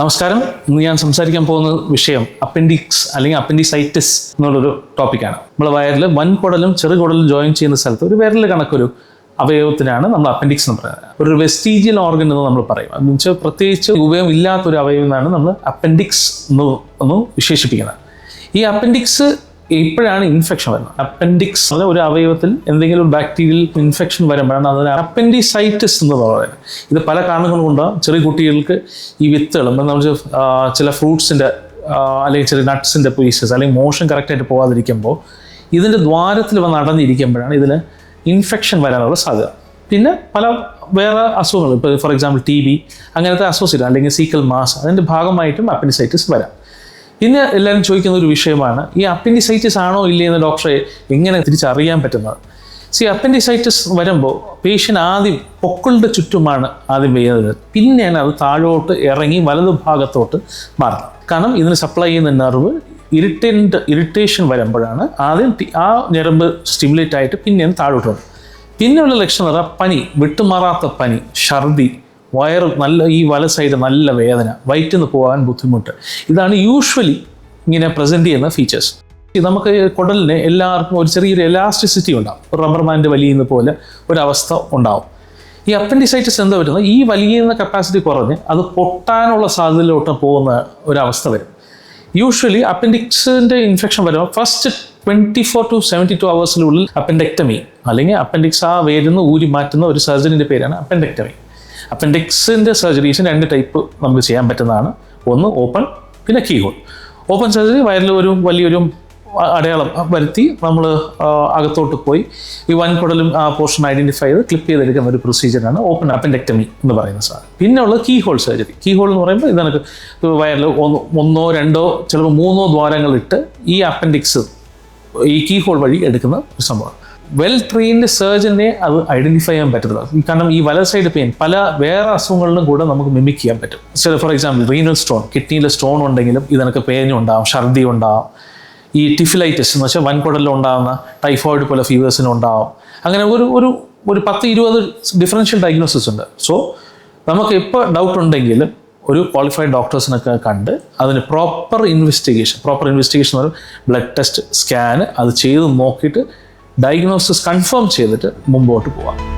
നമസ്കാരം. ഇന്ന് ഞാൻ സംസാരിക്കാൻ പോകുന്ന വിഷയം അപ്പൻഡിക്സ് അല്ലെങ്കിൽ അപ്പൻഡിസൈറ്റിസ് എന്നുള്ളൊരു ടോപ്പിക്കാണ്. നമ്മളെ വയറിൽ വൻകുടലും ചെറുകുടലും ജോയിൻ ചെയ്യുന്ന സ്ഥലത്ത് ഒരു വിരൽ കണക്കൊരു അവയവത്തിനാണ് നമ്മൾ അപ്പൻഡിക്സ് എന്ന് പറയുന്നത്. ഒരു വെസ്റ്റീജിയൽ ഓർഗൻ എന്ന് നമ്മൾ പറയും. എന്ന് വെച്ചാൽ പ്രത്യേകിച്ച് ഉപയോഗം ഇല്ലാത്തൊരു അവയവം എന്നാണ് നമ്മൾ അപ്പൻഡിക്സ് എന്ന് ഒന്ന് വിശേഷിപ്പിക്കുന്നത്. ഈ അപ്പൻഡിക്സ് ഇപ്പോഴാണ് ഇൻഫെക്ഷൻ വരുന്നത്. അപ്പൻഡിക്സ് അതായത് ഒരു അവയവത്തിൽ എന്തെങ്കിലും ഒരു ബാക്ടീരിയൽ ഇൻഫെക്ഷൻ വരുമ്പോഴാണ് അതിന് അപ്പൻഡിസൈറ്റിസ് എന്ന് പറയുന്നത്. ഇത് പല കാരണങ്ങൾ കൊണ്ടാണ് ചെറിയ കുട്ടികൾക്ക് ഈ വിത്തുകളും നമ്മൾ ചില ഫ്രൂട്ട്സിന്റെ അല്ലെങ്കിൽ ചെറിയ നട്ട്സിന്റെ പീസസ് അല്ലെങ്കിൽ മോഷൻ കറക്റ്റായിട്ട് പോകാതിരിക്കുമ്പോൾ ഇതിന്റെ ദ്വാരത്തിൽ വന്ന് അടഞ്ഞിരിക്കുമ്പോഴാണ് ഇതിൽ ഇൻഫെക്ഷൻ വരാനുള്ള സാധ്യത. പിന്നെ പല വേറെ അസുഖങ്ങൾ ഇപ്പോൾ ഫോർ എക്സാമ്പിൾ ടി ബി അങ്ങനത്തെ അസോസിയേറ്റ് അല്ലെങ്കിൽ സീക്കൽ മാസ് അതിന്റെ ഭാഗമായിട്ടും അപ്പൻഡിസൈറ്റിസ് വരാം. പിന്നെ എല്ലാവരും ചോദിക്കുന്ന ഒരു വിഷയമാണ് ഈ അപ്പൻഡിസൈറ്റിസ് ആണോ ഇല്ലേ എന്ന് ഡോക്ടറെ എങ്ങനെ തിരിച്ചറിയാൻ പറ്റുന്നത്? സി അപ്പൻഡിസൈറ്റിസ് വരുമ്പോൾ പേഷ്യന്റ് ആദ്യം പൊക്കളുടെ ചുറ്റുമാണ് ആദ്യം വെയ്യുന്നത് പിന്നെയാണ് അത് താഴോട്ട് ഇറങ്ങി വലതു ഭാഗത്തോട്ട് മാറുന്നത്. കാരണം ഇതിന് സപ്ലൈ ചെയ്യുന്ന നെർവ് ഇറിറ്റന്റ് ഇറിറ്റേഷൻ വരുമ്പോഴാണ് ആദ്യം ആ ഞരമ്പ് സ്റ്റിമുലേറ്റ് ആയിട്ട് പിന്നെയാണ് താഴോട്ട് വരും പിന്നെയുള്ള ലക്ഷണം പനി വിട്ടുമാറാത്ത പനി ഛർദി വയറ് നല്ല ഈ വല സൈഡ് നല്ല വേദന. വയറ്റിൽ പോകാൻ ബുദ്ധിമുട്ട്. ഇതാണ് യൂഷ്വലി ഇങ്ങനെ പ്രസന്റ് ചെയ്യുന്ന ഫീച്ചേഴ്സ് നമുക്ക് കുടലിന് എല്ലാവർക്കും ഒരു ചെറിയൊരു എലാസ്റ്റിസിറ്റി ഉണ്ടാവും. റബ്ബർ ബാൻഡ് വലിയുന്ന പോലെ ഒരവസ്ഥ ഉണ്ടാവും. ഈ അപ്പൻഡിസൈറ്റിസ് എന്താ വരുന്നത്? ഈ വലിയുന്ന കപ്പാസിറ്റി കുറഞ്ഞ് അത് പൊട്ടാനുള്ള സാധ്യതയിലോട്ട് പോകുന്ന ഒരവസ്ഥ വരും. യൂഷ്വലി അപ്പൻഡിക്സിന്റെ ഇൻഫെക്ഷൻ വരുമ്പോൾ first twenty four to seventy two അവേഴ്സിനുള്ളിൽ appendectomy അല്ലെങ്കിൽ അപ്പൻഡിക്സ് ആ വേരുന്ന് ഊരി മാറ്റുന്ന ഒരു സർജറിന്റെ പേരാണ് അപ്പൻഡെക്ടമി അപ്പൻഡിക്സിന്റെ സർജറീസ് രണ്ട് ടൈപ്പ് നമുക്ക് ചെയ്യാൻ പറ്റുന്നതാണ്. ഒന്ന് ഓപ്പൺ പിന്നെ കീ ഹോൾ. ഓപ്പൺ സർജറി വയറിൽ ഒരു വലിയൊരു അടയാളം വരുത്തി നമ്മൾ അകത്തോട്ട് പോയി. ഈ വൻകുടലും ആ പോർഷൻ ഐഡന്റിഫൈ ചെയ്ത് ക്ലിപ്പ് ചെയ്തെടുക്കുന്ന ഒരു പ്രൊസീജിയറാണ് ഓപ്പൺ അപ്പൻഡെക്ടമി എന്ന് പറയുന്ന സാധനം. പിന്നെ ഉള്ളത് key hole surgery. Key hole എന്ന് പറയുമ്പോൾ ഇതനക്ക് വയറിൽ ഒന്ന് രണ്ടോ ചിലപ്പോൾ മൂന്നോ ദ്വാരങ്ങളിട്ട് ഈ അപ്പൻഡിക്സ് ഈ കീ ഹോൾ വഴി എടുക്കുന്ന ഒരു സംഭവം വെൽ ട്രെയിൻഡ് സർജനെ അത് ഐഡന്റിഫൈ ചെയ്യാൻ പറ്റത്തില്ല. കാരണം ഈ വല സൈഡ് പെയിൻ പല വേറെ അസുഖങ്ങളിലും കൂടെ നമുക്ക് മിമിക് ചെയ്യാൻ പറ്റും. ചില ഫോർ എക്സാമ്പിൾ റീനൽ സ്റ്റോൺ കിഡ്നിയിലെ സ്റ്റോൺ ഉണ്ടെങ്കിലും ഇതിനൊക്കെ പേനുണ്ടാവും ഛർദി ഉണ്ടാവും. ഈ ടിഫിലൈറ്റിസ് എന്ന് വെച്ചാൽ വൻകുടലിൽ ഉണ്ടാകുന്ന ടൈഫോയിഡ് പോലെ ഫീവേഴ്സിന് ഉണ്ടാവും. അങ്ങനെ ഒരു ഒരു ഒരു പത്ത് ഇരുപത് ഡിഫറൻഷ്യൽ ഡയഗ്നോസിസ് ഉണ്ട്. സോ നമുക്ക് ഇപ്പോൾ ഡൗട്ട് ഉണ്ടെങ്കിലും ഒരു ക്വാളിഫൈഡ് ഡോക്ടേഴ്സിനൊക്കെ കണ്ട് അതിന് proper investigation proper investigation blood test scan അത് ചെയ്ത് നോക്കിയിട്ട് ഡയഗ്നോസിസ് കൺഫേം ചെയ്തിട്ട് മുമ്പോട്ട് പോവാം.